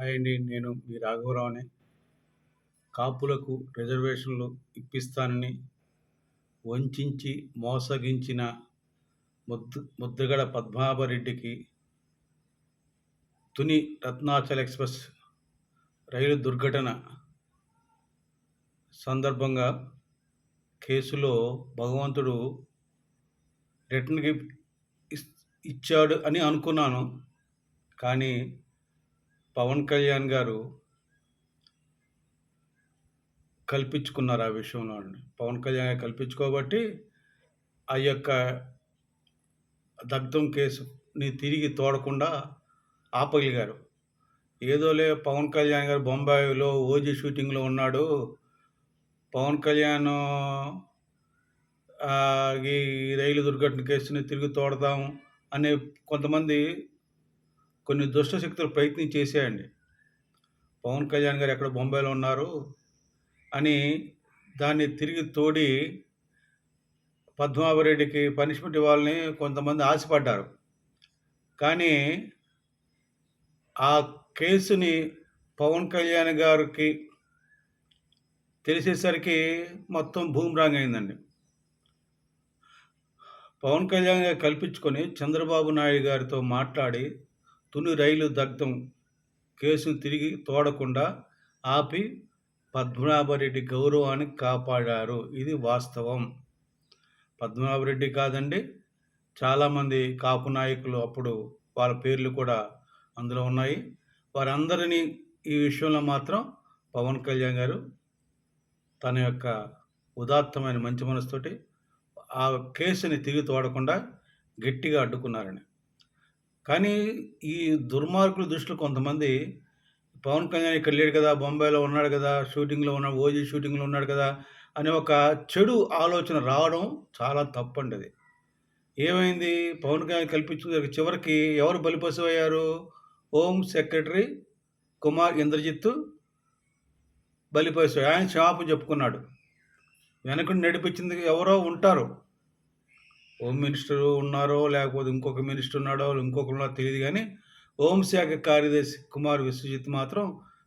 Hi అండి నేను మీ రాఘవరావుని. కాపులకు రిజర్వేషన్లు ఇప్పిస్తానని వంచించి మోసగించిన ముద్దు ముద్రగడ పద్మాభరెడ్డికి తుని రత్నాచల్ ఎక్స్ప్రెస్ రైలు దుర్ఘటన సందర్భంగా కేసులో భగవంతుడు రిటర్న్ గిఫ్ట్ ఇచ్చాడు అని అనుకున్నాను. కానీ పవన్ కళ్యాణ్ గారు కల్పించుకున్నారు ఆ విషయంలో అండి. పవన్ కళ్యాణ్ గారు కల్పించుకోబట్టి ఆ యొక్క దగ్ధం కేసుని తిరిగి తోడకుండా ఆపగలిగారు ఏదోలే పవన్ కళ్యాణ్ గారు బొంబాయిలో ఓజీ షూటింగ్లో ఉన్నాడు పవన్ కళ్యాణ్ ఈ రైలు దుర్ఘటన కేసుని తిరిగి తోడదాం అనే కొంతమంది కొన్ని దుష్ట శక్తులు ప్రయత్నం చేశాయండి. పవన్ కళ్యాణ్ గారు ఎక్కడ బొంబాయిలో ఉన్నారు అని దాన్ని తిరిగి తోడి పద్మావరెడ్డికి పనిష్మెంట్ ఇవ్వాలని కొంతమంది ఆశపడ్డారు. కానీ ఆ కేసుని పవన్ కళ్యాణ్ గారికి తెలిసేసరికి మొత్తం భూమిరాంగ్ అయిందండి. పవన్ కళ్యాణ్ గారు కల్పించుకొని చంద్రబాబు నాయుడు గారితో మాట్లాడి తుని రైలు దగ్ధం కేసును తిరిగి తోడకుండా ఆపి పద్మనాభరెడ్డి గౌరవాన్ని కాపాడారు. ఇది వాస్తవం. పద్మనాభరెడ్డి కాదండి. చాలామంది కాపు నాయకులు అప్పుడు వాళ్ళ పేర్లు కూడా అందులో ఉన్నాయి. వారందరినీ ఈ విషయంలో మాత్రం పవన్ కళ్యాణ్ గారు తన యొక్క ఉదాత్తమైన మంచి మనసుతోటి ఆ కేసుని తిరిగి తోడకుండా గట్టిగా అడ్డుకున్నారని. కానీ ఈ దుర్మార్గుల దృష్టిలో కొంతమంది పవన్ కళ్యాణ్ ఇక్కడ లేడు కదా బొంబాయిలో ఉన్నాడు కదా షూటింగ్లో ఉన్నాడు ఓజీ షూటింగ్లో ఉన్నాడు కదా అనే ఒక చెడు ఆలోచన రావడం చాలా తప్పండి అది. ఏమైంది? పవన్ కళ్యాణ్ కల్పించిన చివరికి ఎవరు బలిపశు అయ్యారు హోమ్ సెక్రటరీ కుమార్ ఇంద్రజిత్ బలిపశు ఆయన క్షమాపణ చెప్పుకున్నాడు. వెనకటి నడిపించింది ఎవరో ఉంటారు. హోమ్ మినిస్టర్ ఉన్నారో లేకపోతే ఇంకొక మినిస్టర్ ఉన్నాడో ఇంకొకరు ఉన్నారో తెలియదు కానీ హోంశాఖ కార్యదర్శి కుమార్ విశ్వజిత్ మాత్రం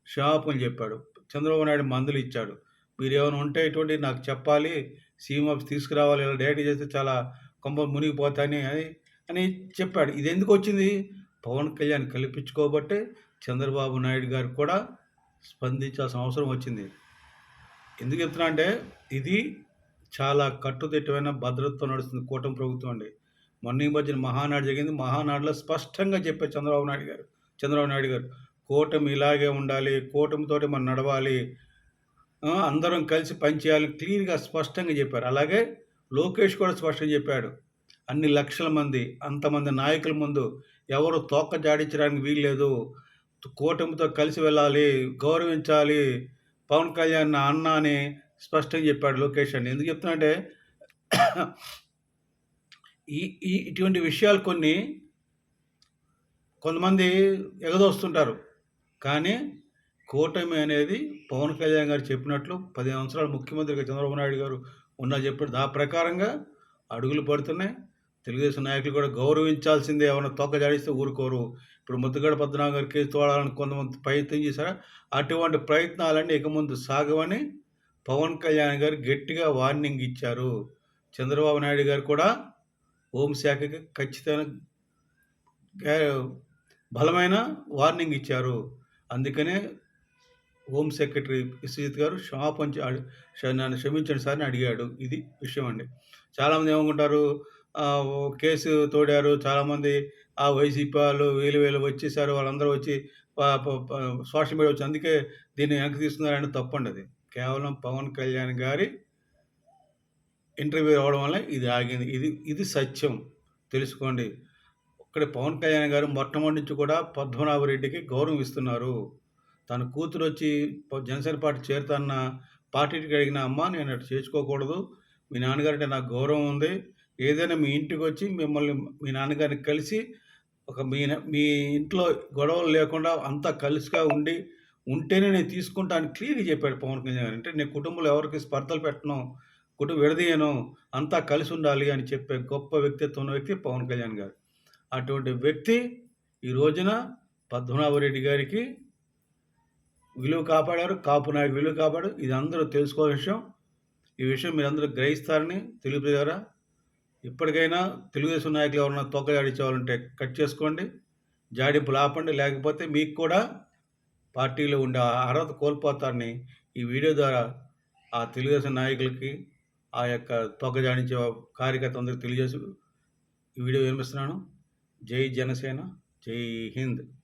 క్షమాపణ చెప్పాడు. చంద్రబాబు నాయుడు మందులు ఇచ్చాడు. మీరు ఏమైనా ఉంటే ఇటువంటి నాకు చెప్పాలి. సీఎం ఆఫీస్ తీసుకురావాలి. ఇలా డైరెక్ట్ చేస్తే చాలా కొంప మునిగిపోతాయని అని అని చెప్పాడు. ఇది ఎందుకు వచ్చింది? పవన్ కళ్యాణ్ కల్పించుకోబట్టే చంద్రబాబు నాయుడు గారు కూడా స్పందించాల్సిన అవసరం వచ్చింది. ఎందుకు చెప్తున్నా అంటే ఇది చాలా కట్టుదిట్టమైన భద్రతతో నడుస్తుంది కూటమి ప్రభుత్వం అండి. మొన్న ఈ మధ్యన మహానాడు జరిగింది. మహానాడులో స్పష్టంగా చెప్పారు చంద్రబాబు నాయుడు గారు. చంద్రబాబు నాయుడు గారు కూటమి ఇలాగే ఉండాలి కూటమితోటి మనం నడవాలి అందరం కలిసి పనిచేయాలి క్లియర్గా స్పష్టంగా చెప్పారు. అలాగే లోకేష్ కూడా స్పష్టంగా చెప్పాడు. అన్ని లక్షల మంది అంతమంది నాయకుల ముందు ఎవరు తోక జాడించడానికి వీల్లేదు. కూటమితో కలిసి వెళ్ళాలి గౌరవించాలి. పవన్ కళ్యాణ్ నా అన్న అని స్పష్టంగా చెప్పాడు లోకేష్ అని. ఎందుకు చెప్తున్నా అంటే ఈ ఈ ఇటువంటి విషయాలు కొన్ని కొంతమంది ఎగదోస్తుంటారు. కానీ కూటమి అనేది పవన్ కళ్యాణ్ గారు చెప్పినట్లు పది సంవత్సరాలు ముఖ్యమంత్రిగా చంద్రబాబు నాయుడు గారు ఉన్నా చెప్పాడు ఆ ప్రకారంగా అడుగులు పడుతున్నాయి. తెలుగుదేశం నాయకులు కూడా గౌరవించాల్సిందే. ఏమైనా తొక్క జాడిస్తే ఊరుకోరు. ఇప్పుడు ముద్దుగడ పద్మనాభ గారు కేసు తోడాలని కొంతమంది ప్రయత్నం చేశారా? అటువంటి ప్రయత్నాలన్నీ ఇక ముందు సాగవని పవన్ కళ్యాణ్ గారు గట్టిగా వార్నింగ్ ఇచ్చారు. చంద్రబాబు నాయుడు గారు కూడా హోంశాఖకి ఖచ్చితంగా బలమైన వార్నింగ్ ఇచ్చారు. అందుకనే హోమ్ సెక్రటరీ విశ్వజిత్ గారు క్షమాపణ నన్ను క్షమించండి సార్ అని అడిగాడు. ఇది విషయం అండి. చాలామంది ఏమనుకుంటారు కేసు తోడారు. చాలామంది ఆ వైసీపీ వాళ్ళు వేలు వేలు వచ్చేసారు. వాళ్ళందరూ వచ్చి సోషల్ మీడియా వచ్చి అందుకే దీన్ని వెనక్కి తీసుకున్నారని తప్పండి అది. కేవలం పవన్ కళ్యాణ్ గారి ఇంటర్వ్యూ అవ్వడం వల్ల ఇది ఆగింది. ఇది ఇది సత్యం. తెలుసుకోండి. ఇక్కడ పవన్ కళ్యాణ్ గారు మొట్టమొదటి నుంచి కూడా పద్మనాభరెడ్డికి గౌరవం ఇస్తున్నారు. తన కూతురు వచ్చి జనసేన పార్టీ చేరుతాన్న పార్టీకి అడిగిన అమ్మ నేను అటు చేర్చుకోకూడదు. మీ నాన్నగారు అంటే నాకు గౌరవం ఉంది. ఏదైనా మీ ఇంటికి వచ్చి మిమ్మల్ని మీ నాన్నగారిని కలిసి ఒక మీ మీ ఇంట్లో గొడవలు లేకుండా అంతా కలిసిగా ఉండి ఉంటేనే నేను తీసుకుంటాను క్లియర్గా చెప్పాడు పవన్ కళ్యాణ్ గారు. అంటే నేను కుటుంబంలో ఎవరికి స్పర్ధలు పెట్టను కుటుంబం విడదీయను అంతా కలిసి ఉండాలి అని చెప్పే గొప్ప వ్యక్తిత్వం ఉన్న వ్యక్తి పవన్ కళ్యాణ్ గారు. అటువంటి వ్యక్తి ఈ రోజున పద్మనాభరెడ్డి గారికి విలువ కాపాడారు కాపు నాయకు విలువ కాపాడు. ఇది అందరూ తెలుసుకోవాల్సిన విషయం. ఈ విషయం మీరందరూ గ్రహిస్తారని తెలుగు ద్వారా ఇప్పటికైనా తెలుగుదేశం నాయకులు ఎవరైనా తొక్క జాడించేవాళ్ళంటే కట్ చేసుకోండి. జాడింపులు ఆపండి. లేకపోతే మీకు కూడా పార్టీలో ఉండే ఆ అర్హత కోల్పోతారని ఈ వీడియో ద్వారా ఆ తెలుగుదేశం నాయకులకి ఆ యొక్క తొక్క కార్యకర్త అందరికి తెలియజేసి ఈ వీడియో వినిపిస్తున్నాను. జై జనసేన జై హింద్.